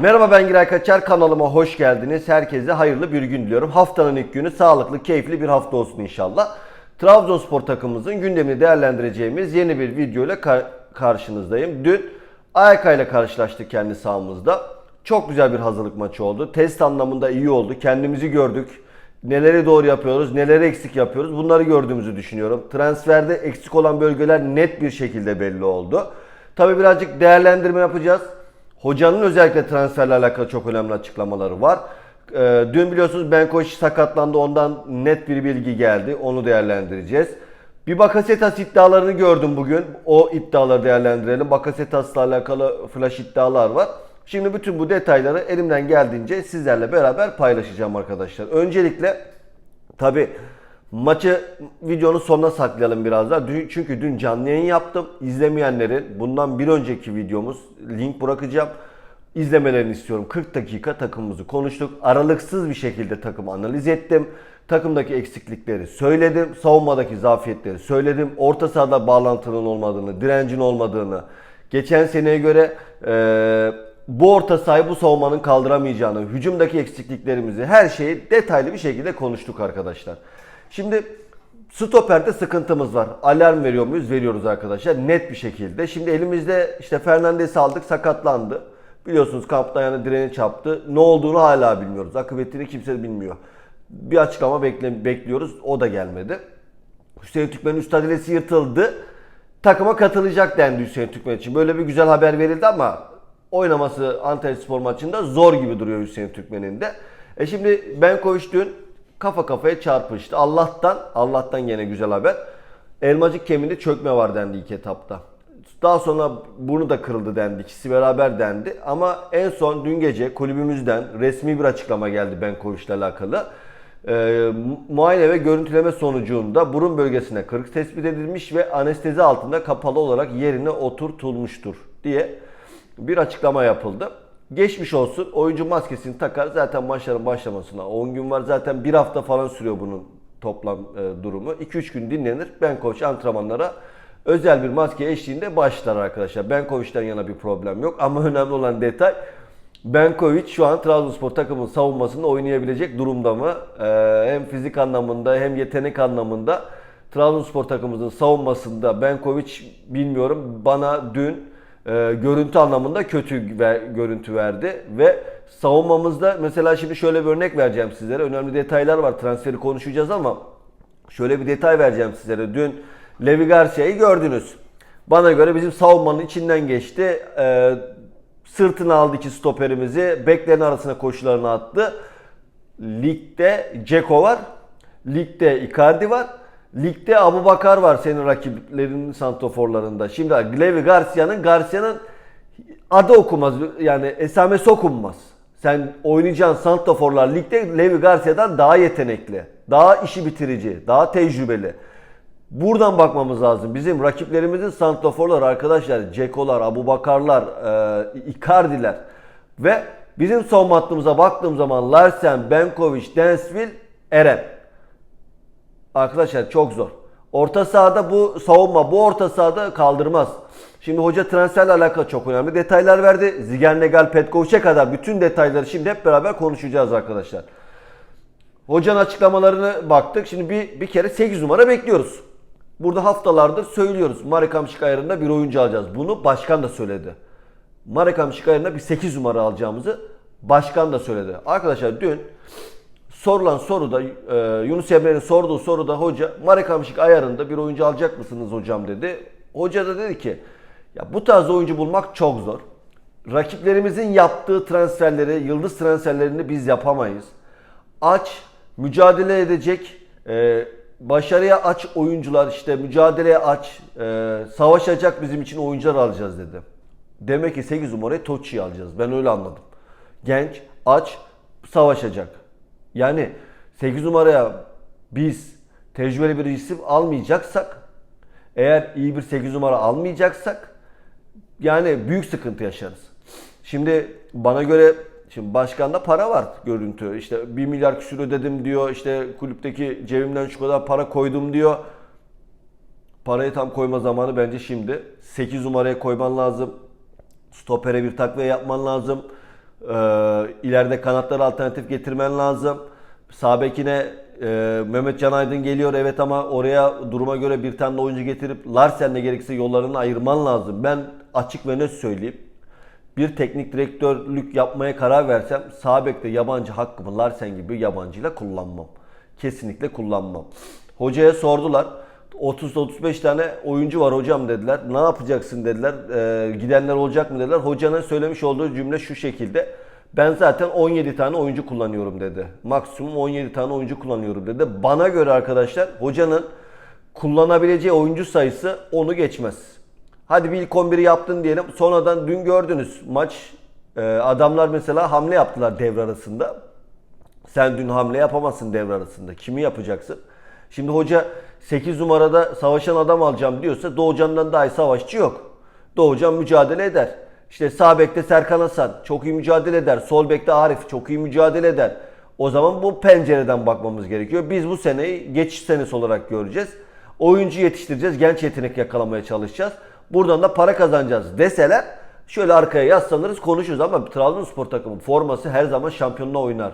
Merhaba ben Giray Kaçar kanalıma hoş geldiniz. Herkese hayırlı bir gün diliyorum. Haftanın ilk günü sağlıklı, keyifli bir hafta olsun inşallah. Trabzonspor takımımızın gündemini değerlendireceğimiz yeni bir video ile ka- karşınızdayım. Dün AYK ile karşılaştık kendi sahamızda. Çok güzel bir hazırlık maçı oldu. Test anlamında iyi oldu. Kendimizi gördük. Neleri doğru yapıyoruz, neleri eksik yapıyoruz bunları gördüğümüzü düşünüyorum. Transferde eksik olan bölgeler net bir şekilde belli oldu. Tabi birazcık değerlendirme yapacağız. Hocanın özellikle transferle alakalı çok önemli açıklamaları var. Ee, dün biliyorsunuz Benkoş sakatlandı ondan net bir bilgi geldi. Onu değerlendireceğiz. Bir Bakasetas iddialarını gördüm bugün. O iddiaları değerlendirelim. Bakasetas'la alakalı flash iddialar var. Şimdi bütün bu detayları elimden geldiğince sizlerle beraber paylaşacağım arkadaşlar. Öncelikle tabi maçı videonun sonuna saklayalım biraz daha. Dün- Çünkü dün canlı yayın yaptım. İzlemeyenlerin bundan bir önceki videomuz link bırakacağım. İzlemelerini istiyorum. 40 dakika takımımızı konuştuk. Aralıksız bir şekilde takımı analiz ettim. Takımdaki eksiklikleri söyledim. Savunmadaki zafiyetleri söyledim. Orta sahada bağlantının olmadığını, direncin olmadığını, geçen seneye göre eee, bu orta sahayı bu savunmanın kaldıramayacağını, hücumdaki eksikliklerimizi, her şeyi detaylı bir şekilde konuştuk arkadaşlar. Şimdi Stoperde sıkıntımız var. Alarm veriyor muyuz? Veriyoruz arkadaşlar. Net bir şekilde. Şimdi elimizde işte Fernandes'i aldık sakatlandı. Biliyorsunuz kampta yani direni çarptı. Ne olduğunu hala bilmiyoruz. Akıbetini kimse bilmiyor. Bir açıklama bekle, bekliyoruz. O da gelmedi. Hüseyin Türkmen'in üst adresi yırtıldı. Takıma katılacak dendi Hüseyin Türkmen için. Böyle bir güzel haber verildi ama oynaması Antalya Spor maçında zor gibi duruyor Hüseyin Türkmen'in de. E şimdi Benkoviç dün kafa kafaya çarpıştı. Allah'tan, Allah'tan gene güzel haber. Elmacık kemiğinde çökme var dendi ilk etapta. Daha sonra burnu da kırıldı dendi. İkisi beraber dendi. Ama en son dün gece kulübümüzden resmi bir açıklama geldi Benkoviç'le alakalı. Mu- muayene ve görüntüleme sonucunda burun bölgesine kırık tespit edilmiş ve anestezi altında kapalı olarak yerine oturtulmuştur diye bir açıklama yapıldı. Geçmiş olsun. Oyuncu maskesini takar. Zaten maçların başlamasına 10 gün var. Zaten bir hafta falan sürüyor bunun toplam e, durumu. 2-3 gün dinlenir. Benkoviç antrenmanlara özel bir maske eşliğinde başlar arkadaşlar. Benkoviç'ten yana bir problem yok. Ama önemli olan detay Benkoviç şu an Trabzonspor takımının savunmasında oynayabilecek durumda mı? Ee, hem fizik anlamında hem yetenek anlamında Trabzonspor takımımızın savunmasında Benkoviç bilmiyorum bana dün e, görüntü anlamında kötü ve görüntü verdi ve savunmamızda mesela şimdi şöyle bir örnek vereceğim sizlere. Önemli detaylar var. Transferi konuşacağız ama şöyle bir detay vereceğim sizlere. Dün Levi Garcia'yı gördünüz. Bana göre bizim savunmanın içinden geçti. Ee, sırtına aldı iki stoperimizi. Beklerin arasına koşularını attı. Ligde Ceko var. Ligde Icardi var. Ligde Abu Bakar var senin rakiplerinin santoforlarında. Şimdi Levi Garcia'nın Garcia'nın adı okunmaz. Yani esamesi okunmaz. Sen oynayacağın santoforlar ligde Levi Garcia'dan daha yetenekli. Daha işi bitirici. Daha tecrübeli. Buradan bakmamız lazım. Bizim rakiplerimizin santraforlar arkadaşlar Ceko'lar, Abu Bakarlar, e, Icardi'ler ve bizim savunma hattımıza baktığım zaman Larsen, Benkovic, Densville, Eren. Arkadaşlar çok zor. Orta sahada bu savunma bu orta sahada kaldırmaz. Şimdi hoca transferle alakalı çok önemli detaylar verdi. Zigen Legal Petkovic'e kadar bütün detayları şimdi hep beraber konuşacağız arkadaşlar. Hocanın açıklamalarını baktık. Şimdi bir, bir kere 8 numara bekliyoruz. Burada haftalardır söylüyoruz. Marek Hamşik ayarında bir oyuncu alacağız. Bunu başkan da söyledi. Marek Hamşik ayarında bir 8 numara alacağımızı başkan da söyledi. Arkadaşlar dün sorulan soruda e, Yunus Emre'nin sorduğu soruda hoca Marek Hamşik ayarında bir oyuncu alacak mısınız hocam dedi. Hoca da dedi ki ya bu tarz oyuncu bulmak çok zor. Rakiplerimizin yaptığı transferleri, yıldız transferlerini biz yapamayız. Aç, mücadele edecek, e, başarıya aç oyuncular işte mücadeleye aç, e, savaşacak bizim için oyuncular alacağız dedi. Demek ki 8 numarayı Toçi'yi alacağız. Ben öyle anladım. Genç, aç, savaşacak. Yani 8 numaraya biz tecrübeli bir isim almayacaksak, eğer iyi bir 8 numara almayacaksak yani büyük sıkıntı yaşarız. Şimdi bana göre şimdi başkanda para var görüntü. İşte 1 milyar küsür ödedim diyor. İşte kulüpteki cebimden şu kadar para koydum diyor. Parayı tam koyma zamanı bence şimdi. 8 numaraya koyman lazım. Stopere bir takviye yapman lazım. Ee, ileride kanatlara alternatif getirmen lazım. Sağ bekine e, Mehmet Can Aydın geliyor evet ama oraya duruma göre bir tane oyuncu getirip Larsen'le gerekirse yollarını ayırman lazım. Ben açık ve net söyleyeyim. Bir teknik direktörlük yapmaya karar versem sağ bekte yabancı hakkımı Larsen gibi yabancıyla kullanmam. Kesinlikle kullanmam. Hocaya sordular. 30-35 tane oyuncu var hocam dediler. Ne yapacaksın dediler. Ee, gidenler olacak mı dediler. Hocanın söylemiş olduğu cümle şu şekilde. Ben zaten 17 tane oyuncu kullanıyorum dedi. Maksimum 17 tane oyuncu kullanıyorum dedi. Bana göre arkadaşlar hocanın kullanabileceği oyuncu sayısı onu geçmez. Hadi bir ilk 11'i yaptın diyelim. Sonradan dün gördünüz maç e, adamlar mesela hamle yaptılar devre arasında. Sen dün hamle yapamazsın devre arasında. Kimi yapacaksın? Şimdi hoca 8 numarada savaşan adam alacağım diyorsa Doğucan'dan daha iyi savaşçı yok. Doğucan mücadele eder. İşte sağ bekte Serkan Hasan çok iyi mücadele eder. Sol bekte Arif çok iyi mücadele eder. O zaman bu pencereden bakmamız gerekiyor. Biz bu seneyi geçiş senesi olarak göreceğiz. Oyuncu yetiştireceğiz. Genç yetenek yakalamaya çalışacağız. Buradan da para kazanacağız deseler şöyle arkaya yaslanırız konuşuruz ama Trabzonspor takımı forması her zaman şampiyonluğa oynar.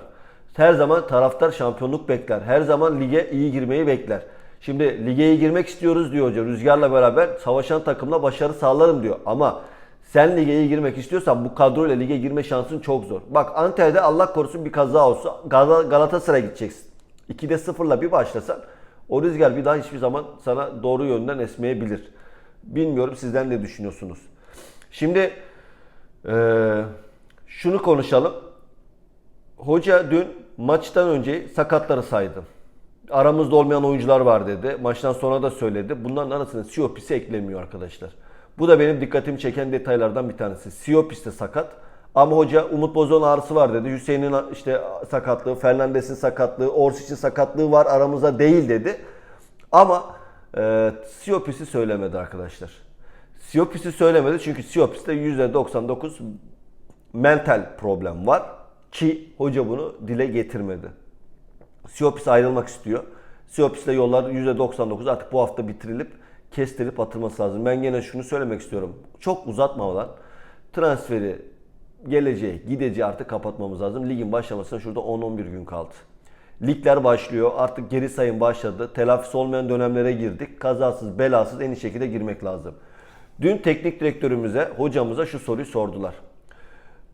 Her zaman taraftar şampiyonluk bekler. Her zaman lige iyi girmeyi bekler. Şimdi lige iyi girmek istiyoruz diyor hoca. Rüzgar'la beraber savaşan takımla başarı sağlarım diyor. Ama sen lige iyi girmek istiyorsan bu kadroyla lige girme şansın çok zor. Bak Antalya'da Allah korusun bir kaza olsa Gal- Galatasaray'a gideceksin. 2'de 0'la bir başlasan o rüzgar bir daha hiçbir zaman sana doğru yönden esmeyebilir. Bilmiyorum sizden ne düşünüyorsunuz. Şimdi eee, şunu konuşalım. Hoca dün maçtan önce sakatları saydı. Aramızda olmayan oyuncular var dedi. Maçtan sonra da söyledi. Bunların arasına Siopis'i eklemiyor arkadaşlar. Bu da benim dikkatimi çeken detaylardan bir tanesi. Siopis de sakat. Ama hoca Umut Bozok'un ağrısı var dedi. Hüseyin'in işte sakatlığı, Fernandes'in sakatlığı, Orsic'in sakatlığı var aramızda değil dedi. Ama e, Siopis'i söylemedi arkadaşlar. Siopis'i söylemedi çünkü Siopis'te %99 mental problem var ki hoca bunu dile getirmedi. Siopis ayrılmak istiyor. Siopis'le yollar %99 artık bu hafta bitirilip kestirip atılması lazım. Ben gene şunu söylemek istiyorum. Çok uzatmadan transferi geleceği, gideceği artık kapatmamız lazım. Ligin başlamasına şurada 10-11 gün kaldı. Ligler başlıyor. Artık geri sayım başladı. Telafisi olmayan dönemlere girdik. Kazasız, belasız en iyi şekilde girmek lazım. Dün teknik direktörümüze, hocamıza şu soruyu sordular.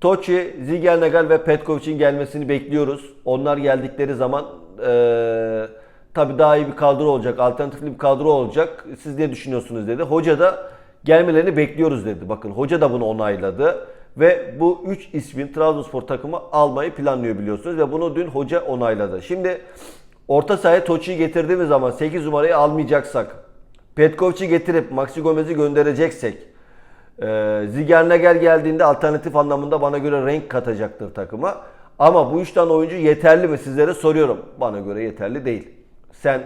Toçi, Zigelnagal ve Petkovic'in gelmesini bekliyoruz. Onlar geldikleri zaman eee tabii daha iyi bir kadro olacak, alternatifli bir kadro olacak. Siz ne düşünüyorsunuz dedi. Hoca da gelmelerini bekliyoruz dedi. Bakın hoca da bunu onayladı. Ve bu 3 ismin Trabzonspor takımı almayı planlıyor biliyorsunuz. Ve bunu dün hoca onayladı. Şimdi orta sahaya Toçi'yi getirdiğimiz zaman 8 numarayı almayacaksak, Petkovic'i getirip Maxi Gomez'i göndereceksek, ee, Zigernager geldiğinde alternatif anlamında bana göre renk katacaktır takıma. Ama bu üç tane oyuncu yeterli mi sizlere soruyorum. Bana göre yeterli değil. Sen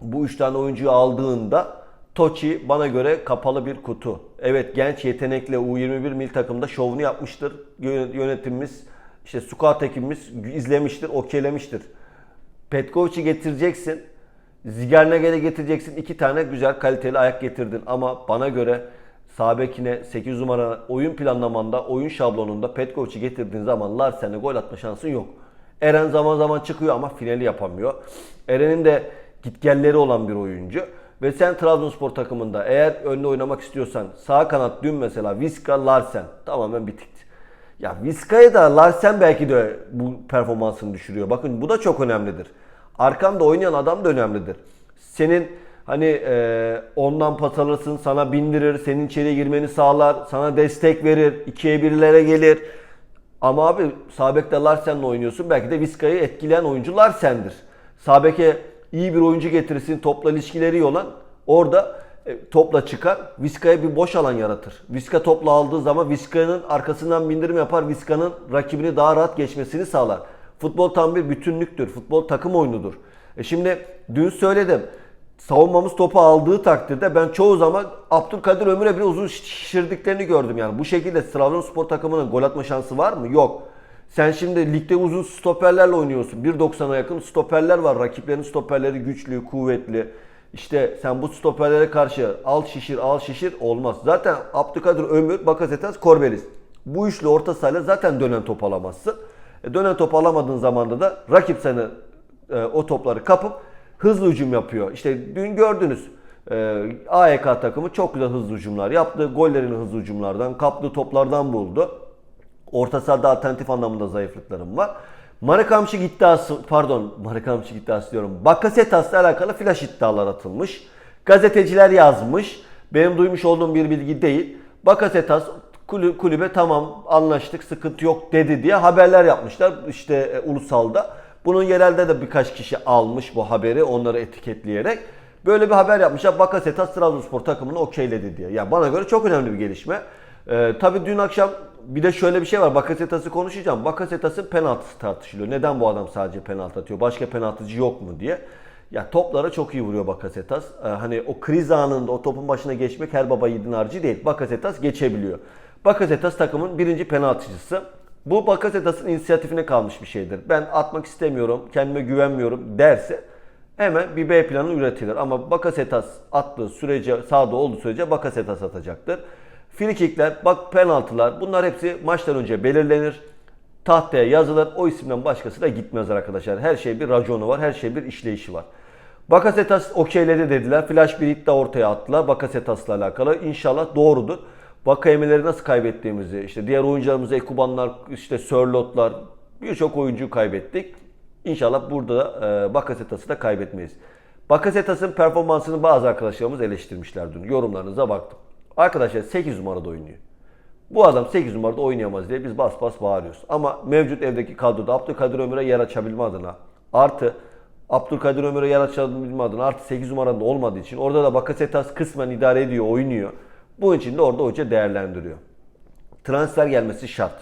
bu üç tane oyuncuyu aldığında Toçi bana göre kapalı bir kutu. Evet genç yetenekle U21 mil takımda şovunu yapmıştır. Yö- Yönetimimiz, işte scout ekibimiz izlemiştir, okeylemiştir. Petkovic'i getireceksin. Zigernagel'i getireceksin. iki tane güzel kaliteli ayak getirdin. Ama bana göre sağ bekine 8 numara oyun planlamanda, oyun şablonunda Petkovic'i getirdiğin zaman Larsen'e gol atma şansın yok. Eren zaman zaman çıkıyor ama finali yapamıyor. Eren'in de gitgelleri olan bir oyuncu. Ve sen Trabzonspor takımında eğer önde oynamak istiyorsan sağ kanat dün mesela Viska, Larsen tamamen bitikti. Ya Vizca'ya da Larsen belki de bu performansını düşürüyor. Bakın bu da çok önemlidir. Arkanda oynayan adam da önemlidir. Senin hani e, ondan pas sana bindirir, senin içeriye girmeni sağlar, sana destek verir, ikiye birlere gelir. Ama abi Sabek'te Larsen'le oynuyorsun. Belki de Vizca'yı etkileyen oyuncu Larsen'dir. Sabek'e iyi bir oyuncu getirirsin, topla ilişkileri iyi olan orada e, topla çıkar. Vizca'ya bir boş alan yaratır. Vizca topla aldığı zaman Vizca'nın arkasından bindirim yapar. Vizca'nın rakibini daha rahat geçmesini sağlar. Futbol tam bir bütünlüktür. Futbol takım oyunudur. E şimdi dün söyledim. Savunmamız topu aldığı takdirde ben çoğu zaman Abdülkadir Ömür'e bile uzun şişirdiklerini gördüm yani. Bu şekilde Trabzonspor takımının gol atma şansı var mı? Yok. Sen şimdi ligde uzun stoperlerle oynuyorsun. 1.90'a yakın stoperler var. Rakiplerin stoperleri güçlü, kuvvetli. İşte sen bu stoperlere karşı al şişir al şişir olmaz. Zaten Abdülkadir Ömür, Bakasetas, Korbelis. Bu üçlü orta sahayla zaten dönen top alamazsın. E, dönen top alamadığın zamanda da rakip seni e, o topları kapıp hızlı hücum yapıyor. İşte dün gördünüz e, AEK takımı çok güzel hızlı hücumlar yaptı. Gollerini hızlı hücumlardan, kaptığı toplardan buldu. Orta sahada alternatif anlamında zayıflıklarım var. Marikamşik iddiası, pardon Marikamşik iddiası diyorum. Bakasetas'la alakalı flash iddialar atılmış. Gazeteciler yazmış. Benim duymuş olduğum bir bilgi değil. Bakasetas kulü- kulübe tamam anlaştık sıkıntı yok dedi diye haberler yapmışlar işte e, ulusalda. Bunun yerelde de birkaç kişi almış bu haberi onları etiketleyerek. Böyle bir haber yapmışlar. Bakasetas Trabzonspor takımını okeyledi diye. Ya bana göre çok önemli bir gelişme. Ee, tabii dün akşam bir de şöyle bir şey var. Bakasetas'ı konuşacağım. Bakasetas'ın penaltısı tartışılıyor. Neden bu adam sadece penaltı atıyor? Başka penaltıcı yok mu diye. Ya toplara çok iyi vuruyor Bakasetas. Ee, hani o kriz anında o topun başına geçmek her baba yiğidin harcı değil. Bakasetas geçebiliyor. Bakasetas takımın birinci penaltıcısı. Bu Bakasetas'ın inisiyatifine kalmış bir şeydir. Ben atmak istemiyorum, kendime güvenmiyorum derse hemen bir B planı üretilir. Ama Bakasetas attığı sürece, sağda olduğu sürece Bakasetas atacaktır. Frikikler, bak penaltılar bunlar hepsi maçtan önce belirlenir. Tahtaya yazılır. O isimden başkası da gitmez arkadaşlar. Her şey bir raconu var. Her şey bir işleyişi var. Bakasetas okeyledi dediler. Flash bir iddia ortaya attılar. Bakasetas'la alakalı. İnşallah doğrudur. Bakayemeleri nasıl kaybettiğimizi, işte diğer oyuncularımızı Ekubanlar, işte Sörlotlar, birçok oyuncuyu kaybettik. İnşallah burada da e, Bakasetas'ı da kaybetmeyiz. Bakasetas'ın performansını bazı arkadaşlarımız eleştirmişler dün. Yorumlarınıza baktım. Arkadaşlar 8 numarada oynuyor. Bu adam 8 numarada oynayamaz diye biz bas bas bağırıyoruz. Ama mevcut evdeki kadroda Abdülkadir Ömür'e yer açabilme adına artı Abdülkadir Ömür'e yer açabilme adına artı 8 numarada olmadığı için orada da Bakasetas kısmen idare ediyor, oynuyor. Bunun için de orada hoca değerlendiriyor. Transfer gelmesi şart.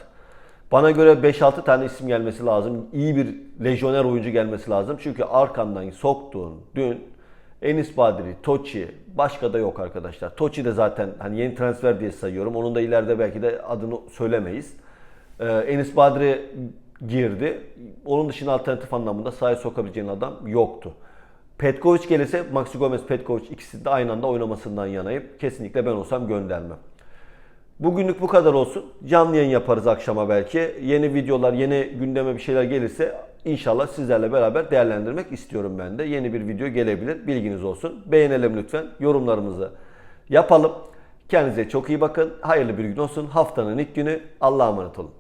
Bana göre 5-6 tane isim gelmesi lazım. İyi bir lejyoner oyuncu gelmesi lazım. Çünkü arkandan soktuğun dün Enis Badri, Toçi başka da yok arkadaşlar. Toçi de zaten hani yeni transfer diye sayıyorum. Onun da ileride belki de adını söylemeyiz. Ee, Enis Badri girdi. Onun dışında alternatif anlamında sahaya sokabileceğin adam yoktu. Petkovic gelirse Maxi Gomez, Petkovic ikisi de aynı anda oynamasından yanayım. Kesinlikle ben olsam göndermem. Bugünlük bu kadar olsun. Canlı yayın yaparız akşama belki. Yeni videolar, yeni gündeme bir şeyler gelirse inşallah sizlerle beraber değerlendirmek istiyorum ben de. Yeni bir video gelebilir. Bilginiz olsun. Beğenelim lütfen. Yorumlarımızı yapalım. Kendinize çok iyi bakın. Hayırlı bir gün olsun. Haftanın ilk günü. Allah'a emanet olun.